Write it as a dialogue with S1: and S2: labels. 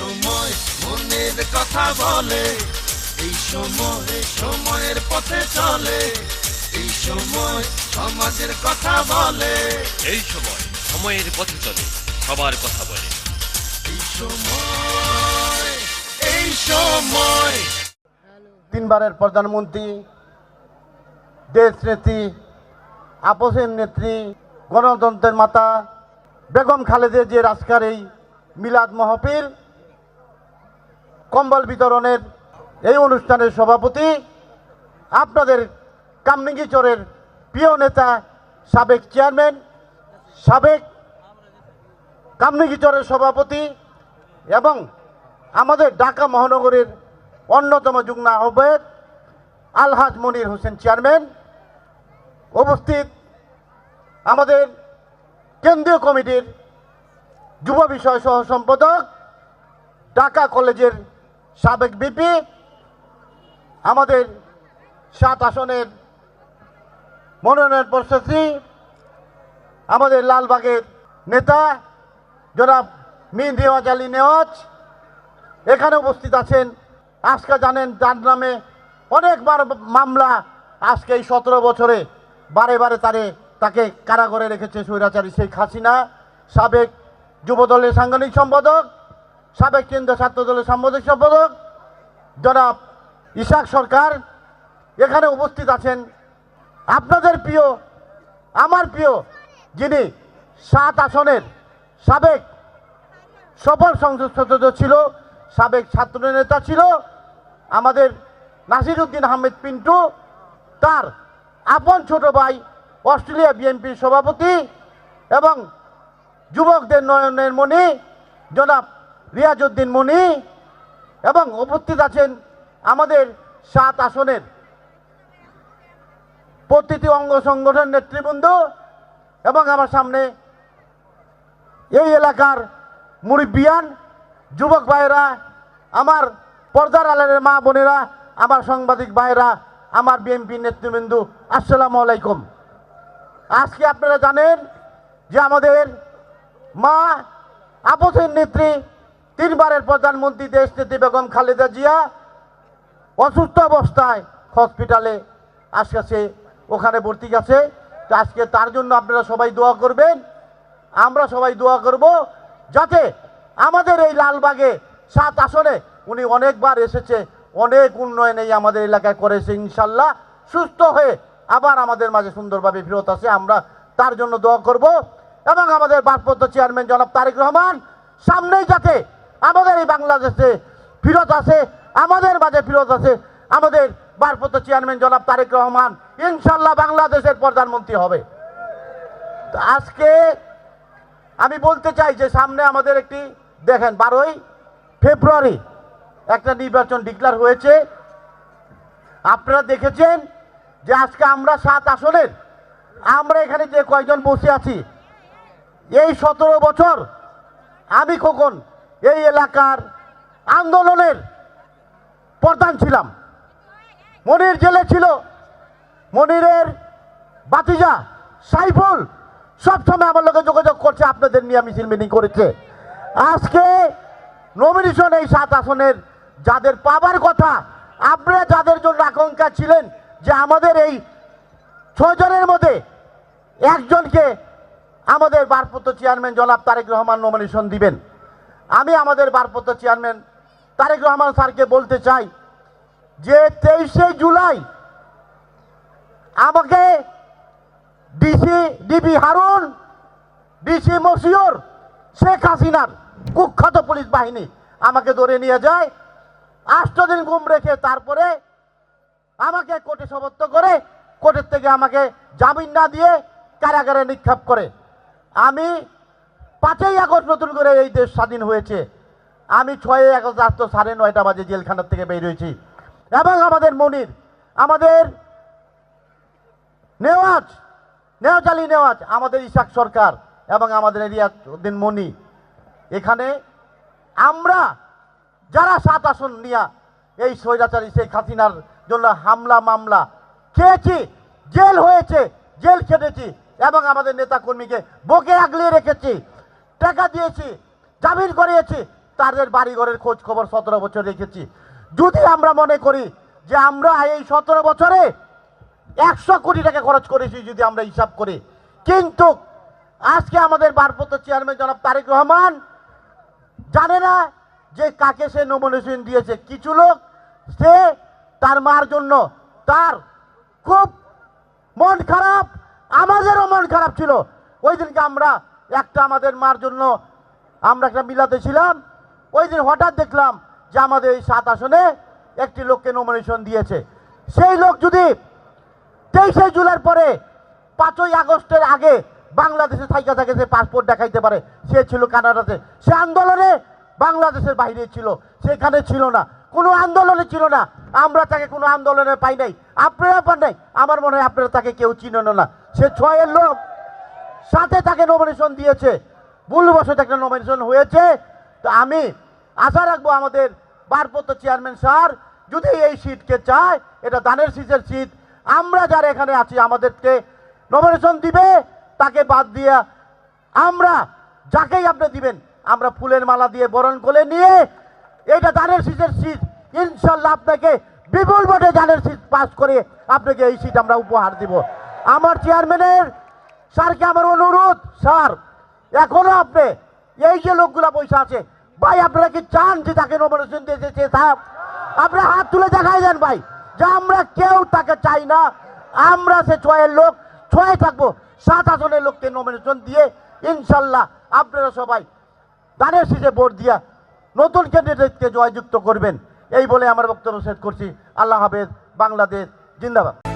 S1: সময় মনের কথা বলে এই সময় সময়ের পথে চলে এই সময় সমাজের কথা বলে।
S2: এই সময় সময়ের পথে চলে সবার কথা বলে।
S1: এই সময় এই সময়।
S3: তিনবারের প্রধানমন্ত্রী দেশ নেত্রী আপসের নেত্রী গণতন্ত্রের মাতা বেগম খালেদের যে আজকার এই মিলাদ মহফিল কম্বল বিতরণের এই অনুষ্ঠানের সভাপতি আপনাদের কামনিঙ্গিচরের প্রিয় নেতা, সাবেক চেয়ারম্যান, সাবেক কামনিঙ্গিচরের সভাপতি এবং আমাদের ঢাকা মহানগরের অন্যতম যুগ্ম আহ্বায়ক আলহাজ মনির হোসেন চেয়ারম্যান উপস্থিত আমাদের কেন্দ্রীয় কমিটির যুব বিষয় সহ সম্পাদক ঢাকা কলেজের সাবেক বিপি, আমাদের সাত আসনের মনোনয়ন প্রশাসী আমাদের লালবাগের নেতা, জনাব মিন রেওয়াজ আলী নেওয়াজ, এখানে উপস্থিত আছেন। আজকে জানেন তার নামে অনেকবার মামলা, আজকে এই সতেরো বছরে বারে বারে তারে, তাকে কারাগারে রেখেছে স্বৈরাচারী শেখ হাসিনা। সাবেক যুবদলের সাংগঠনিক সম্পাদক সাবেক কেন্দ্রীয় ছাত্র দলের সাংবাদিক সম্পাদক জনাব ইশাক সরকার এখানে উপস্থিত আছেন। আপনাদের প্রিয়, আমার প্রিয় যিনি সাত আসনের সাবেক সফল সংসদ সদস্য ছিল, সাবেক ছাত্র নেতা ছিল, আমাদের নাসিরুদ্দিন আহমেদ পিন্টু, তার আপন ছোট ভাই অস্ট্রেলিয়া বিএনপির সভাপতি এবং যুবকদের নয়নের মণি, জনাব রিয়াজউদ্দিন মণি এবং উপস্থিত আছেন আমাদের সাত আসনের প্রতিটি অঙ্গ সংগঠন নেতৃবৃন্দ এবং আমার সামনে এই এলাকার মুরব্বিয়ান, যুবক ভাইয়েরা, আমার পর্দার আলের মা বোনেরা, আমার সাংবাদিক ভাইয়েরা, আমার বিএনপি নেতৃবৃন্দ, আসসালামু আলাইকুম। আজকে আপনারা জানেন যে আমাদের মা আপসের নেত্রী তিনবারের প্রধানমন্ত্রী দেশ নেত্রী বেগম খালেদা জিয়া অসুস্থ অবস্থায় হসপিটালে আজকে ওখানে ভর্তি গেছে। আজকে তার জন্য আপনারা সবাই দোয়া করবেন। আমরা সবাই দোয়া করব যাতে আমাদের এই লালবাগে সাত আসনে উনি অনেকবার এসেছে, অনেক উন্নয়ন এই আমাদের এলাকায় করেছে, ইনশাল্লাহ। সুস্থ হয়ে আবার আমাদের মাঝে সুন্দরভাবে ফেরত আসে, আমরা তার জন্য দোয়া করব। এবং আমাদের ভারপ্রাপ্ত চেয়ারম্যান জনাব তারেক রহমান, সামনেই যাতে আমাদের এই বাংলাদেশে ফিরত আসে আমাদের মাঝে ফিরত আসে আমাদের ভারপ্রাপ্ত চেয়ারম্যান জনাব তারেক রহমান, ইনশাল্লাহ বাংলাদেশের প্রধানমন্ত্রী হবে। তো আজকে আমি বলতে চাই যে সামনে আমাদের একটি, দেখেন বারোই ফেব্রুয়ারি একটা নির্বাচন ডিক্লার হয়েছে। আপনারা দেখেছেন যে আজকে আমরা সাত আসনের, আমরা এখানে যে কয়জন বসে আছি, এই সতেরো বছর আমি কখন এই এলাকার আন্দোলনের প্রধান ছিলাম। মনির জেলে ছিল। মনিরের বাতিজা সাইফুল সবসময় আমার লোকে যোগাযোগ করছে, আপনাদের নিয়ে মিছিল মিটিং করেছে। আজকে নমিনেশন এই সাত আসনের যাদের পাবার কথা, আপনারা যাদের জন্য আকাঙ্ক্ষা ছিলেন যে আমাদের এই ছজনের মধ্যে একজনকে আমাদের বারপত্র চেয়ারম্যান জনাব তারেক রহমান নমিনেশন দিবেন। আমি আমাদের ভারপ্রাপ্ত চেয়ারম্যান তারেক রহমান স্যারকে বলতে চাই যে তেইশে জুলাই আমাকে DC DB Harun, DC Mosiur Sheikh হাসিনার কুখ্যাত পুলিশ বাহিনী আমাকে ধরে নিয়ে যায়। আষ্ট দিন ঘুম রেখে তারপরে আমাকে কোর্টে সমর্থ করে কোর্টের থেকে আমাকে জামিন না দিয়ে কারাগারে নিক্ষেপ করে। আমি পাঁচই আগস্ট নতুন করে এই দেশ স্বাধীন হয়েছে। আমি ছয়ই আগস্ট রাত্র সাড়ে নয়টা বাজে জেলখানার থেকে বের হয়েছি। এবং আমাদের মনির, আমাদের নেওয়াজ নেওয়াজ আলী নেওয়াজ, আমাদের ইসাক সরকার এবং আমাদের রিয়াজ উদ্দিন মনি। এখানে আমরা যারা সাত আসন নিয়া এই স্বৈরাচারী শেখ হাসিনার জন্য হামলা, মামলা খেয়েছি, জেল হয়েছে, জেল খেটেছি এবং আমাদের নেতা কর্মীকে বকে আগলিয়ে রেখেছি। টাকা দিয়েছি, জামিন করিয়েছি, তাদের বাড়িঘরের খোঁজ খবর সতেরো বছর রেখেছি। যদি আমরা মনে করি যে আমরা এই সতেরো বছরে একশো কোটি টাকা খরচ করেছি যদি আমরা হিসাব করি, কিন্তু আজকে আমাদের ভারপ্রাপ্ত চেয়ারম্যান জনাব তারেক রহমান জানে না যে কাকে সে নমিনেশন দিয়েছে, কিছু লোক সে তার মার জন্য তার খুব মন খারাপ, আমাদেরও মন খারাপ ছিল। ওই দিনকে আমরা একটা আমাদের মার জন্য আমরা একটা মিলাতে ছিলাম। ওই দিন হঠাৎ দেখলাম যে আমাদের এই সাত আসনে একটি লোককে নমিনেশন দিয়েছে। সেই লোক যদি তেইশে জুলাইয়ের পরে পাঁচই আগস্টের আগে বাংলাদেশে থাইকা থাকে, সে পাসপোর্ট দেখাইতে পারে। সে ছিল কানাডাতে। সে আন্দোলনে বাংলাদেশের বাইরে ছিল। সেখানে ছিল না। কোনো আন্দোলনে ছিল না। আমরা তাকে কোনো আন্দোলনে পাই নাই। আপনারা পান নাই। আমার মনে হয় আপনারা তাকে কেউ চিনেন না। সে ছয়ের লোক সাথে তাকে নমিনেশন দিয়েছে। ভুলবশত একটা নমিনেশন হয়েছে। তো আমি আশা রাখব আমাদের ভারপ্রাপ্ত চেয়ারম্যান স্যার যদি এই সিটকে চায়, এটা দানের সিটের সিট আমরা যারা এখানে আছি আমাদেরকে নমিনেশন দিবে, তাকে বাদ দিয়ে আমরা যাকেই আপনি দিবেন, আমরা ফুলের মালা দিয়ে বরণ করে নিয়ে এটা দানের সিটের সিট ইনশাল্লাহ আপনাকে বিপুল ভোটে দানের সিট পাস করে আপনাকে এই সিট আমরা উপহার দিব। আমার চেয়ারম্যানের স্যারকে আমার অনুরোধ, স্যার, এখনও আপনি এই যে লোকগুলা পয়সা আছে, ভাই, আপনারা কি চান যে তাকে নমিনেশন দিয়েছে সাহেব আপনারা হাত তুলে দেখাই দেন, ভাই, যে আমরা কেউ তাকে চাই না। আমরা সে ছয়ের লোক, ছয়ে থাকব, সাত আসনের লোককে নমিনেশন দিয়ে ইনশাল্লাহ আপনারা সবাই দানের শীষে ভোট দিয়া নতুন ক্যান্ডিডেটকে জয়যুক্ত করবেন। এই বলে আমার বক্তব্য শেষ করছি। আল্লাহ হাফেজ, বাংলাদেশ, জিন্দাবাদ।